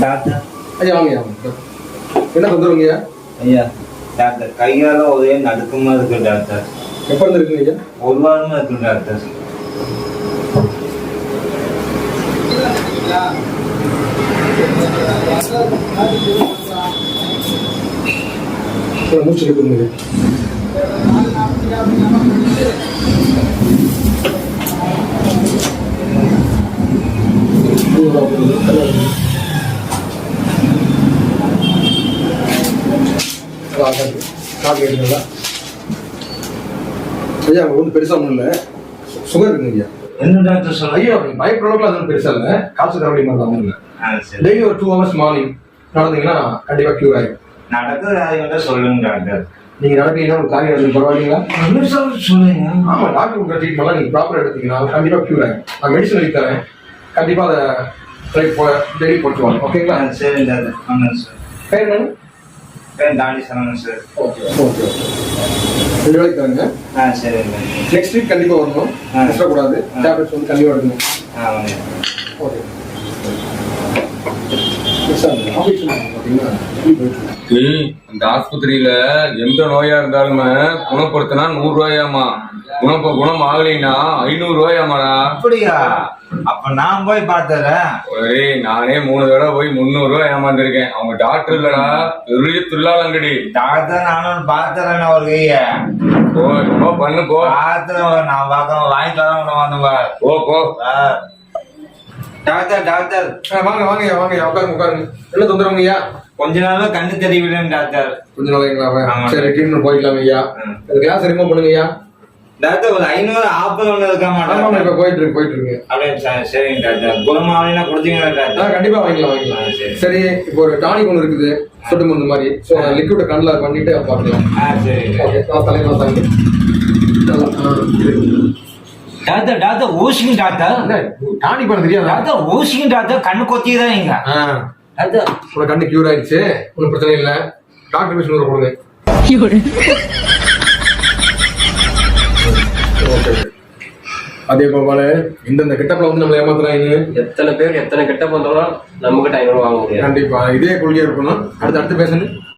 Doctor ஐயா வாங்க. என்ன தொந்தரவுங்க ஐயா ஐயா டாக்டர் கையால ஒரே நடுக்கமா இருக்கு டாக்டர் எப்போ இருக்குங்க ஐயா ஒரு வாரமா இருக்கு டாக்டர் மூச்சு எடுக்குங்க காப்பி எடுங்களா ஐயா ஒன்றும் பெருசா ஒன்றும் இல்லை சுகர் இருக்குங்க ஐயா என்ன டாக்டர் சொல்ல ஐயா அளவுக்கு அது ஒன்றும் பெருசா இல்லை. காய்ச்சல் தரவழி மாதிரி தான் இல்லை சரி. டெய்லி ஒரு டூ ஹவர்ஸ் மார்னிங் நடந்தீங்கன்னா கண்டிப்பா கியூர் ஆயிடும் நடக்கிற சொல்லுங்க டாக்டர். நீங்க நடப்பீங்கன்னா ஒரு காரியம் நடந்து பரவாயில்லைங்களா? என்ன சொல்ல சொல்லுங்க ஆமா டாக்டர் கொடுக்குற ட்ரீட்மெண்ட்லாம் நீங்க ப்ராப்பரா எடுத்தீங்கன்னா கண்டிப்பா கியூர் ஆகும் நான் மெடிசன் எழுதி தரேன். கண்டிப்பா அதை டெய்லி போட்டுவாங்க ஓகேங்களா? சரி சார். பேர் என்னங்க? பேர் தாண்டி சொல்லணும் சார் ஓகே ஓகே ஓகே ரெண்டு வேலைக்கு தரேங்க ஆ சரி நெக்ஸ்ட் வீக் கண்டிப்பா வரணும். கூடாது. டேப்லெட்ஸ் வந்து கண்டிப்பா எடுக்கணும். ஆ வாங்க ஓகே அந்த ஆஸ்பத்திரியில எந்த நோயா இருந்தாலுமே குணப்படுத்தினா நூறு ரூபாயாமா குணப்ப குணம் ஆகலைன்னா ஐநூறு ரூபாயாமாடா அப்படியா? அப்ப நான் போய் பார்த்தறேன். ஏய் நானே மூணு தடவை போய் முந்நூறு ரூபாய் ஏமாந்துருக்கேன். அவங்க டாக்டர் இல்லடா பெரிய துல்லாலங்கடி டாக்டர் நானும் பார்த்தறேன் ஒரு கைய போ பண்ணு போ. பார்த்துறேன் நான் பார்க்கணும் வாங்கிட்டு வரேன் வந்துங்க போ போ. Doctor doctor. வாங்க வாங்க ஐயா, வாங்க ஐயா, உட்காருங்க உட்காருங்க. என்ன ஐயா? கொஞ்ச நாளா கண்ணு தெரியவில்லைன்னு டாக்டர். கொஞ்ச நாளைங்களா. சரி ட்ரீட்மெண்ட் போய்க்கலாம் ஐயா. கிளாஸ் ரிமூவ் பண்ணுங்க ஐயா. டாக்டர் ஒரு ஐநூறு ஆப்பிள் ஒன்று இருக்க ஆமா மாட்டேன் இப்ப போயிட்டு இருக்கு போயிட்டு இருக்கு. அப்படியே சரிங்க டாக்டர். குணமாவினா கொடுத்தீங்களா டாக்டர். கண்டிப்பா வாங்கிக்கலாம் வாங்கிக்கலாம் சரி. சரி இப்போ ஒரு டானிக் ஒன்று இருக்குது சொட்டு மருந்து மாதிரி. ஸோ லிக்விட கண்ணில் பண்ணிட்டு பார்க்கலாம். ஆ சரிங்க ஓகே நான் தலையில டாக்டர் டாக்டர் ஊசிங்க டாக்டர். டானிக் பண்ண தெரியாதா? டாக்டர் ஊசிங்க டாக்டர் கண்ணு கொத்திதான் நீங்க ஆ. டாக்டர். உனக்கு கண்ணு கியூர் ஆயிடுச்சு ஒன்றும் பிரச்சனை இல்லை. டாக்டர் மிஷின் நூறு கொடுங்க ஓகே அதே போல இந்தந்த கிட்டப்ல வந்து நம்மளை ஏமாத்துறாங்க. எத்தனை பேர் எத்தனை கெட்ட பண்றோம் நம்ம கிட்ட ஐநூறு வாங்க முடியாது. கண்டிப்பா இதே கொள்கையா இருக்கணும். அடுத்து அடுத்து பேசணும்